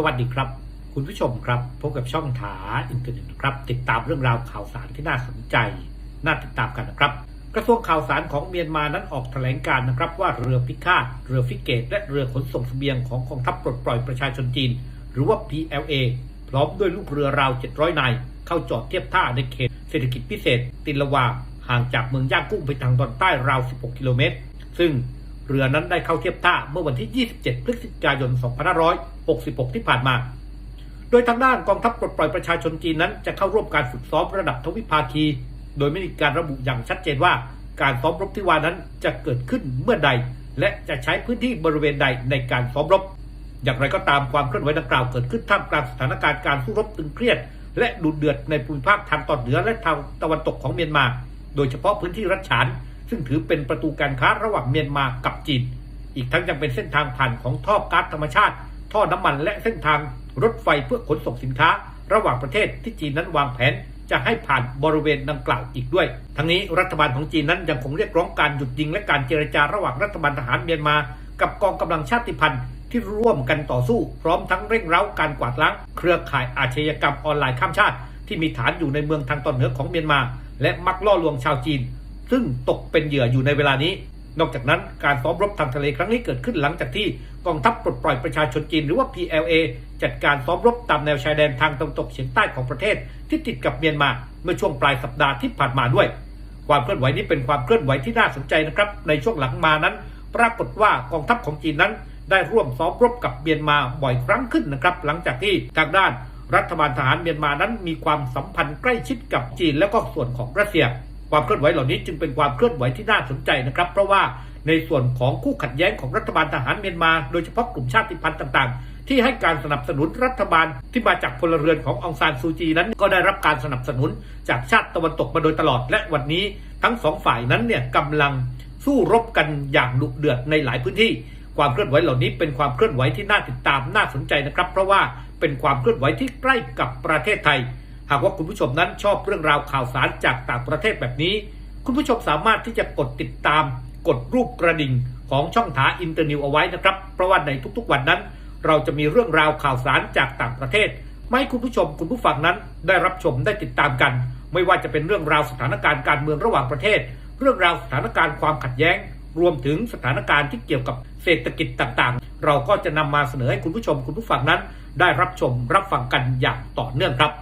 สวัสดีครับ คุณผู้ชมครับ พบกับช่องถาอินเทอร์เน็ตครับ ติดตามเรื่องราวข่าวสารที่น่าสนใจ น่าติดตามกันนะครับ กระทรวงข่าวสารของเมียนมานั้นออกแถลงการนะครับ ว่าเรือพิฆาตเรือฟิเกต และเรือขนส่งเสบียงของกองทัพปลดปล่อยประชาชนจีน หรือว่า PLA พร้อมด้วยลูกเรือราว 700 นาย เข้าจอดเทียบท่าในเขตเศรษฐกิจพิเศษ ตินละวาห่างจากเมืองย่างกุ้งไปทางตอนใต้ราว 16 กิโลเมตร ซึ่ง เรือนั้นได้เข้าเทียบท่าเมื่อวันที่ 27 พฤศจิกายน 2566 ที่ผ่านมา โดยทางด้านกองทัพปลดปล่อยประชาชนจีนนั้นจะเข้าร่วมการฝึกซ้อมระดับทวิภาคี โดยไม่มีการระบุอย่างชัดเจนว่า การซ้อมรบที่ว่านั้นจะเกิดขึ้นเมื่อใด และจะใช้พื้นที่บริเวณใดในการซ้อมรบ อย่างไรก็ตามความเคลื่อนไหวดังกล่าวเกิดขึ้นท่ามกลางสถานการณ์การสู้รบตึงเครียด และดุเดือดในภูมิภาคทางตอนเหนือและทางตะวันตกของเมียนมา โดยเฉพาะพื้นที่รัชฉาน ซึ่งถือเป็นประตูการค้าระหว่างเมียนมากับจีน อีกทั้งยังเป็นเส้นทางผ่านของท่อก๊าซธรรมชาติ ท่อน้ำมันและเส้นทางรถไฟเพื่อขนส่งสินค้า ระหว่างประเทศที่จีนนั้นวางแผนจะให้ผ่านบริเวณดังกล่าวอีกด้วย ทั้งนี้รัฐบาลของจีนนั้นยังคงเรียกร้องการหยุดยิงและการเจรจาระหว่างรัฐบาลทหารเมียนมา กับกองกำลังชาติพันธุ์ที่ร่วมกันต่อสู้ พร้อมทั้งเร่งเร้าการกวาดล้าง เครือข่ายอาชญากรรมออนไลน์ข้ามชาติ ที่มีฐานอยู่ในเมืองทางตอนเหนือของเมียนมา และมักล่อลวงชาวจีน ซึ่งตกเป็นเหยื่ออยู่ในเวลานี้ นอกจากนั้นการซ้อมรบทางทะเลครั้งนี้เกิดขึ้นหลังจากที่กองทัพปลดปล่อยประชาชนจีนหรือว่า PLA จัดการซ้อมรบตามแนวชายแดนทางตะวันตกเฉียงใต้ของประเทศ ที่ติดกับเมียนมาเมื่อช่วงปลายสัปดาห์ที่ผ่านมาด้วย ความเคลื่อนไหวนี้เป็นความเคลื่อนไหวที่น่าสนใจนะครับในช่วงหลังมานั้น ปรากฏว่ากองทัพของจีนนั้น ได้ร่วมซ้อมรบกับเมียนมาบ่อยครั้งขึ้นนะครับหลังจากที่ทางด้านรัฐบาลทหารเมียนมานั้นมีความสัมพันธ์ใกล้ชิดกับจีนและก็ส่วนของรัสเซีย ความเคลื่อนไหวเหล่านี้จึงเป็นความเคลื่อนไหวที่น่าสนใจนะครับ เพราะว่าในส่วนของคู่ขัดแย้งของรัฐบาลทหารเมียนมา โดยเฉพาะกลุ่มชาติพันธุ์ต่าง ๆ ที่ให้การสนับสนุนรัฐบาลที่มาจากพลเรือนขององซานซูจีนั้น ก็ได้รับการสนับสนุนจากชาติตะวันตกมาโดยตลอด และวันนี้ทั้งสองฝ่ายนั้นเนี่ยกำลังสู้รบกันอย่างดุเดือดในหลายพื้นที่ ความเคลื่อนไหวเหล่านี้เป็นความเคลื่อนไหวที่น่าติดตามน่าสนใจนะครับ เพราะว่าเป็นความเคลื่อนไหวที่ใกล้กับประเทศไทย หากว่าคุณผู้ชมนั้นชอบเรื่องราวข่าวสารจากต่างประเทศแบบนี้ คุณผู้ชมสามารถที่จะกดติดตาม กดรูปกระดิ่งของช่องถาอินเตอร์นิวเอาไว้นะครับ เพราะว่าในทุกๆวันนั้น เราจะมีเรื่องราวข่าวสารจากต่างประเทศไมาให้คุณผู้ชมคุณผู้ฟังนั้นได้รับชมได้ติดตามกัน ไม่ว่าจะเป็นเรื่องราวสถานการณ์การเมืองระหว่างประเทศ เรื่องราวสถานการณ์ความขัดแย้ง รวมถึงสถานการณ์ที่เกี่ยวกับเศรษฐกิจต่างๆ เราก็จะนำมาเสนอให้คุณผู้ชมคุณผู้ฟังนั้น ได้รับชมรับฟังกันอย่างต่อเนื่องครับ